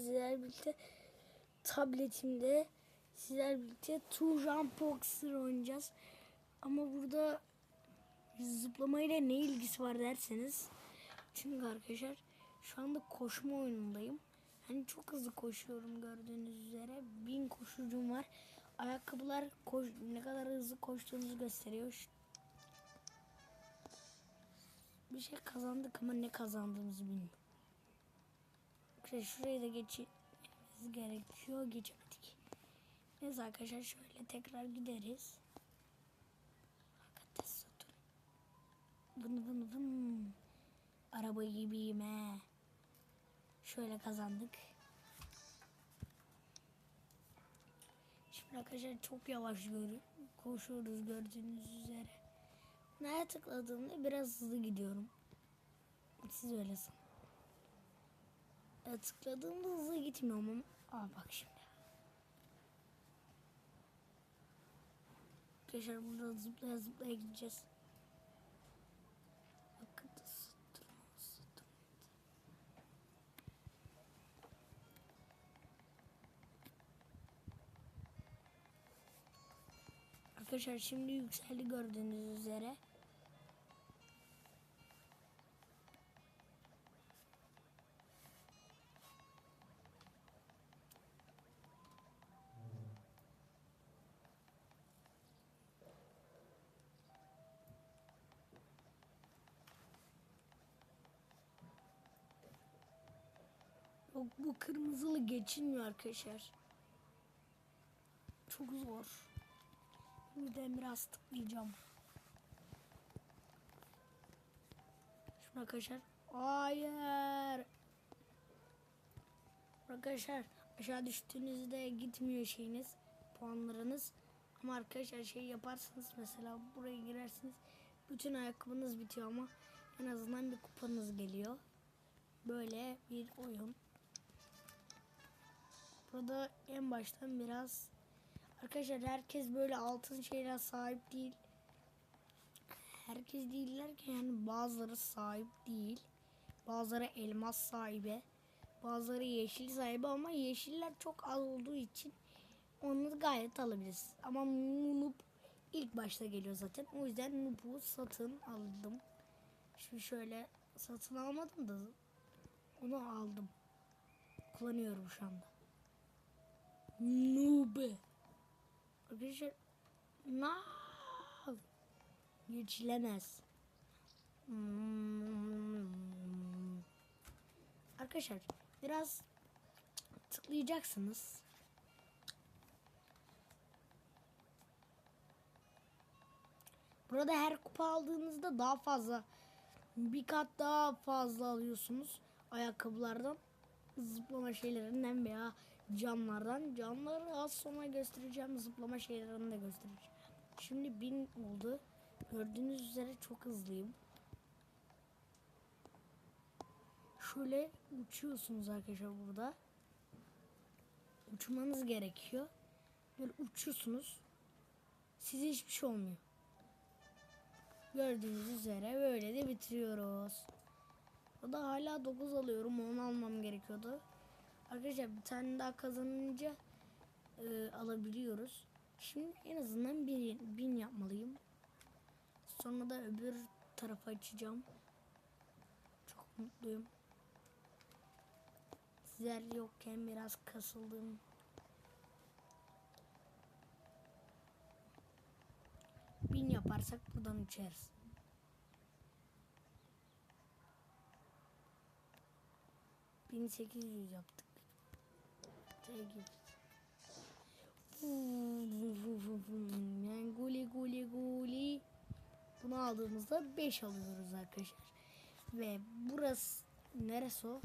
Sizlerle birlikte tabletimde sizlerle birlikte Jump Boxer oynayacağız. Ama burada zıplamayla ne ilgisi var derseniz. Çünkü arkadaşlar şu anda koşma oyunundayım. Hani çok hızlı koşuyorum gördüğünüz üzere. Bin koşucum var. Ayakkabılar koş, ne kadar hızlı koştuğunuzu gösteriyor. Bir şey kazandık ama ne kazandığımızı bilmiyorum. Şuraya, şurayı da geçmemiz gerekiyor. Geçemedik. Neyse arkadaşlar şöyle tekrar gideriz. Hakikaten Saturn. Vın vın vın. Araba gibiyim he. Şöyle kazandık. Şimdi arkadaşlar çok yavaş koşuyoruz gördüğünüz üzere. Nereye tıkladığımda biraz hızlı gidiyorum. Siz öyle sanın. Ya tıkladığımda hızlı gitmiyorum ama. Aa bak şimdi. Arkadaşlar burada zıplaya zıplaya gideceğiz. Bakın. Arkadaşlar şimdi yükseldi gördüğünüz üzere. Yok bu kırmızılı geçilmiyor arkadaşlar. Çok zor. Buradan biraz tıklayacağım. Şuna arkadaşlar. Hayır. Arkadaşlar aşağı düştüğünüzde gitmiyor şeyiniz. Puanlarınız. Ama arkadaşlar şey yaparsınız mesela buraya girersiniz. Bütün ayakkabınız bitiyor ama en azından bir kupanız geliyor. Böyle bir oyun. Burada en baştan biraz arkadaşlar herkes böyle altın şeyler sahip değil. Herkes değiller ki yani bazıları sahip değil. Bazıları elmas sahibi. Bazıları yeşil sahibi ama yeşiller çok az olduğu için onu gayet alabiliriz. Ama Noob ilk başta geliyor zaten. O yüzden Noob'u satın aldım. Şimdi şöyle satın almadım da onu aldım. Kullanıyorum şu anda. Noob. Arkadaşlar no. Geçilemez. Arkadaşlar biraz tıklayacaksınız. Burada her kupa aldığınızda daha fazla bir kat daha fazla alıyorsunuz ayakkabılardan zıplama şeylerinden veya camlardan. Camları az sonra göstereceğim. Zıplama şeylerini de göstereceğim. Şimdi bin oldu. Gördüğünüz üzere çok hızlıyım. Şöyle uçuyorsunuz arkadaşlar burada. Uçmanız gerekiyor. Böyle uçuyorsunuz. Size hiçbir şey olmuyor. Gördüğünüz üzere böyle de bitiriyoruz. O da hala 9 alıyorum. Onu almam gerekiyordu. Arkadaşlar bir tane daha kazanınca e, alabiliyoruz. Şimdi en azından bir bin yapmalıyım. Sonra da öbür tarafa açacağım. Çok mutluyum. Sizler yokken biraz kasıldım. Bin yaparsak buradan uçarız. Bin sekiz yüz yaptık. Tek yani guli guli guli. Bunu aldığımızda 5 alıyoruz arkadaşlar. Ve burası neresi o?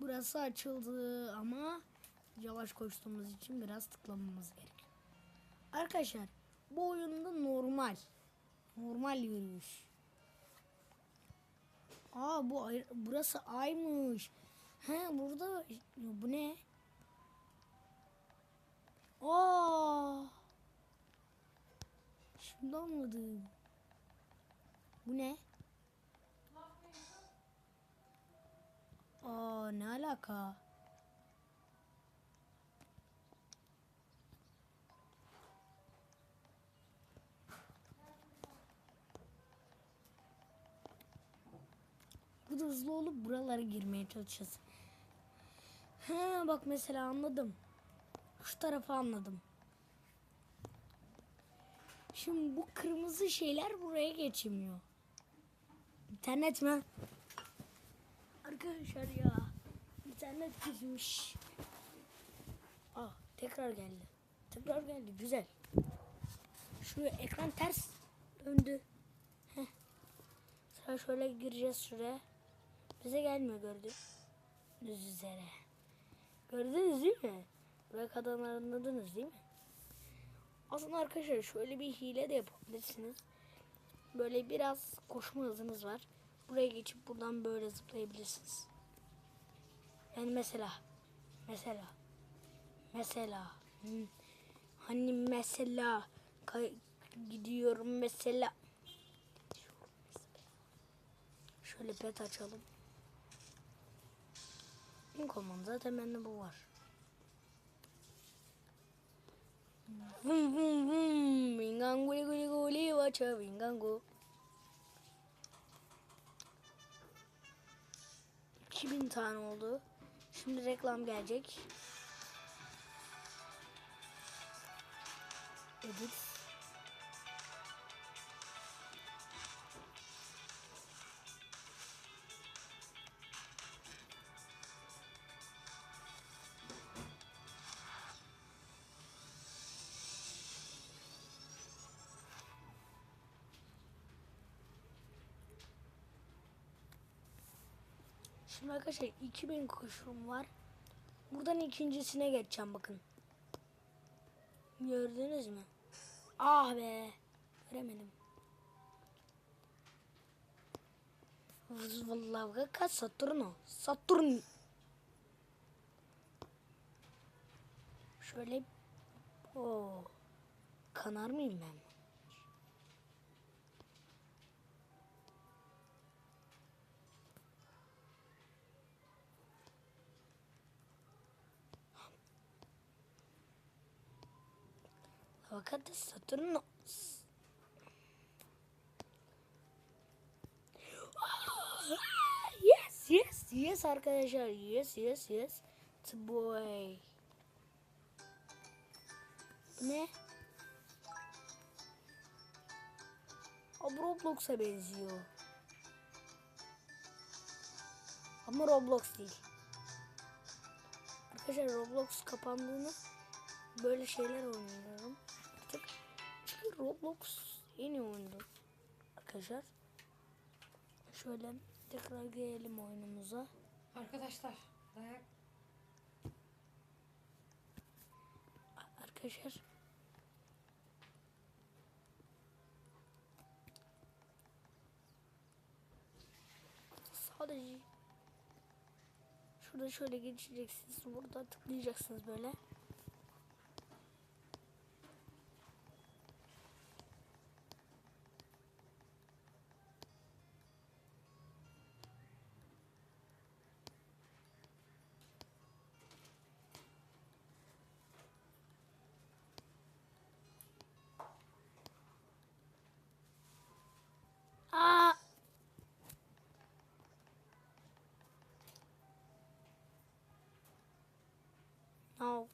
Burası açıldı ama yavaş koştuğumuz için biraz tıklamamız gerekiyor. Arkadaşlar bu oyunda normal. Normal yürüyüş. Aa bu burası aymış. He burada bu ne? Aa! Şimdi anladım. Bu ne? Aa ne alaka? Bu da hızlı olup buralara girmeye çalışacağız. Ha bak mesela anladım. Şu tarafı anladım. Şimdi bu kırmızı şeyler buraya geçemiyor. İnternet mi? Arkadaşlar ya. internet gitmiş. Ah tekrar geldi. Tekrar geldi. Güzel. Şu ekran ters döndü. Heh. Sıra şöyle gireceğiz şuraya. Bize gelmiyor gördüğünüz üzere. Gördünüz değil mi? Kadar anladınız değil mi? Aslında arkadaşlar şöyle bir hile de yapabilirsiniz. Böyle biraz koşma hızınız var. Buraya geçip buradan böyle zıplayabilirsiniz. Yani mesela mesela mesela hani mesela gidiyorum mesela şöyle pet açalım. İlk olmam zaten bende bu var. Vum vum vum. Vingan guli guli guli vaça vingango. 2000 tane oldu. Şimdi reklam gelecek. Edit. Şimdi arkadaşlar 2000 kuşum var. Buradan ikincisine geçeceğim bakın. Gördünüz mü? Ah be. Göremedim. Vallahi kaç Saturno. Saturn. Şöyle o kanar mıyım ben? Fakat Saturno. Yes, yes, yes arkadaşlar. Yes, yes, yes. It's boy. Ne? O Roblox'a benziyor. Ama Roblox değil. Arkadaşlar Roblox kapandığını böyle şeyler oynuyorum artık. Çünkü Roblox yeni oyundu. Arkadaşlar. Şöyle tekrar gelelim oyunumuza. Arkadaşlar dayak Arkadaşlar. Sadece şurada şöyle geçeceksiniz. Burada tıklayacaksınız böyle. No.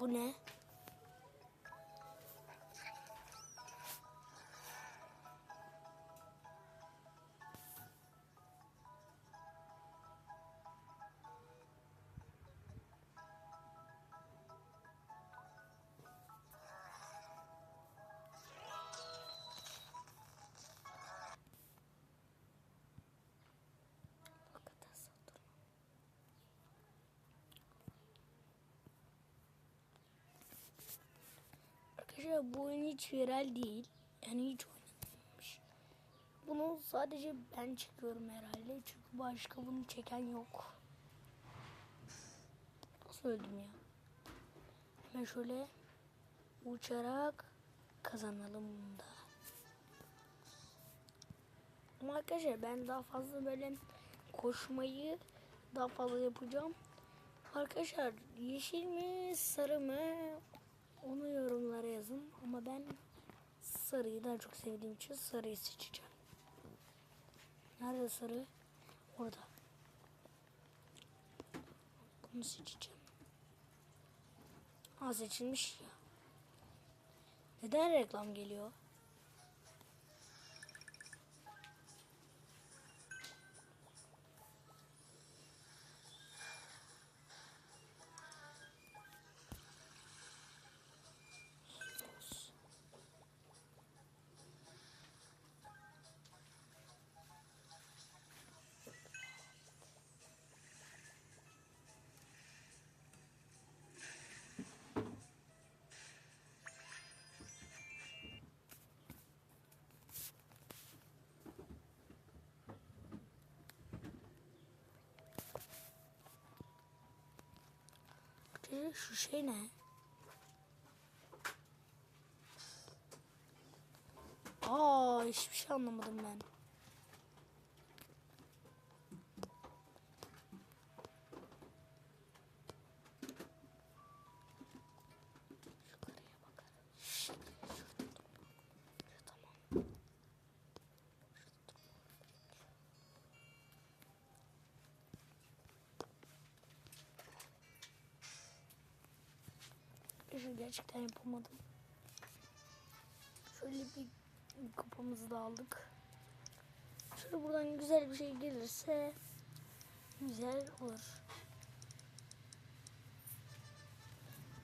Bu ne? Arkadaşlar bu oyun hiç viral değil. Yani hiç oynanmamış. bunu sadece ben çekiyorum herhalde. Çünkü başka bunu çeken yok. Nasıl öldüm ya? Hemen şöyle uçarak kazanalım da. Ama arkadaşlar ben daha fazla böyle koşmayı daha fazla yapacağım. Arkadaşlar yeşil mi sarı mı onu. Ama ben sarıyı daha çok sevdiğim için sarıyı seçeceğim. Nerede sarı? Orada. Bunu seçeceğim. Ha seçilmiş ya. Neden reklam geliyor? Arkadaşlar Şu şey ne? Aa hiçbir şey anlamadım ben. Gerçekten yapamadım. Şöyle bir kupamızı da aldık. Şöyle buradan güzel bir şey gelirse güzel olur.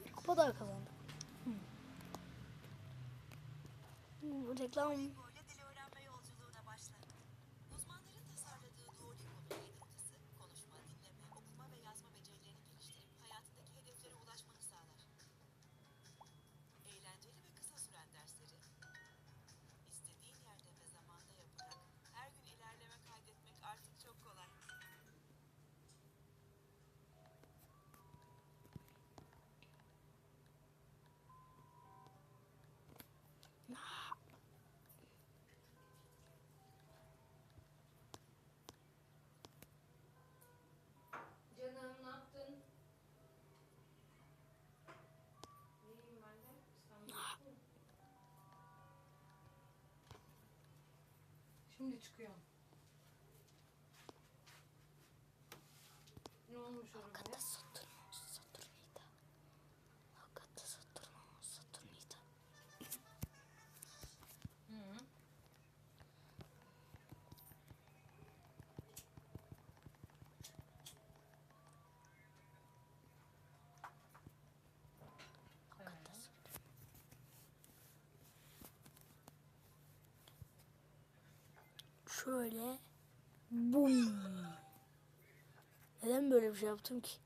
Bir kupa daha kazandık. Hı. Bu reklam Şimdi çıkıyorum. Ne olmuş arabaya? Hakikaten Satürnus, Satürnida. Hakikaten Satürnus, Satürnida. Hı. Hakikaten Evet. Şöyle bum. Neden böyle bir şey yaptım ki?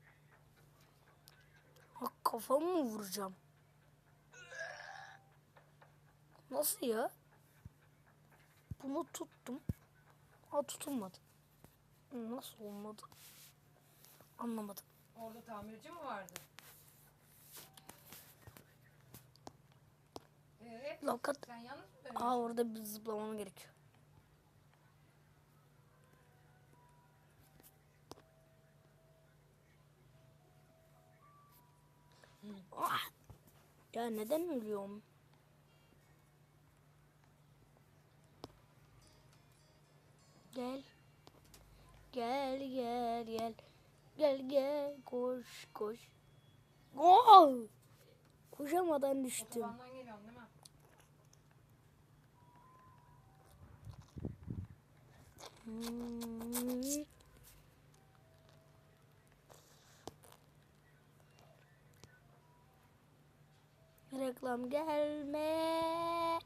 Ha, kafamı mı vuracağım? Nasıl ya? Bunu tuttum. Ha tutulmadı. Nasıl olmadı? Anlamadım. Orada tamirci mi vardı? Evet. Lakat. Sen yalnız mı Aa orada bir zıplamam gerekiyor. Ah! Ya neden ölüyorum? Gel. Gel gel gel. Gel gel koş koş. Oh! Koşamadan düştüm. Hmm. Reklam gelme.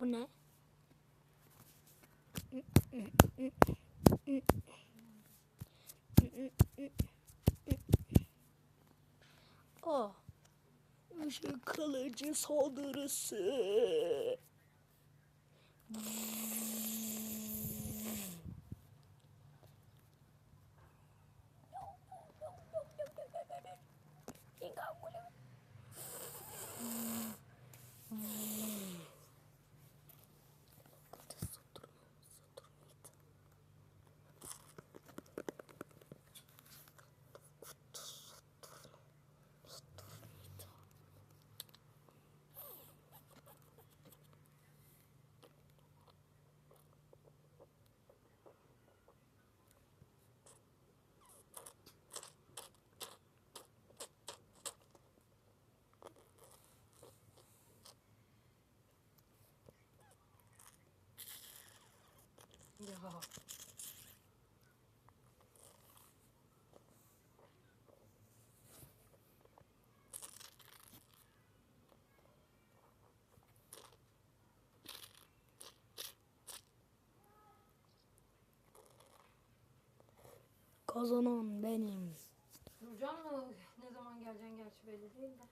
Bu ne? O. Işık kılıcı saldırısı. Ya. Kazanan benim. Nurcan mı? Ne zaman geleceksin gerçi belli değil de.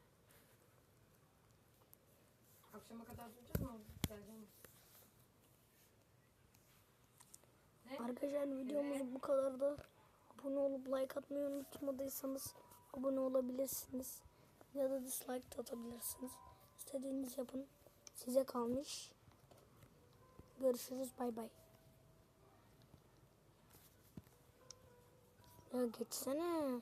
Akşama kadar duracak mı? Geleceksin. Ne? Arkadaşlar videomuz bu kadardı. Abone olup like atmayı unutmadıysanız abone olabilirsiniz. Ya da dislike de atabilirsiniz. İstediğiniz yapın. Size kalmış. Görüşürüz. Bay bay. Ya geçsene.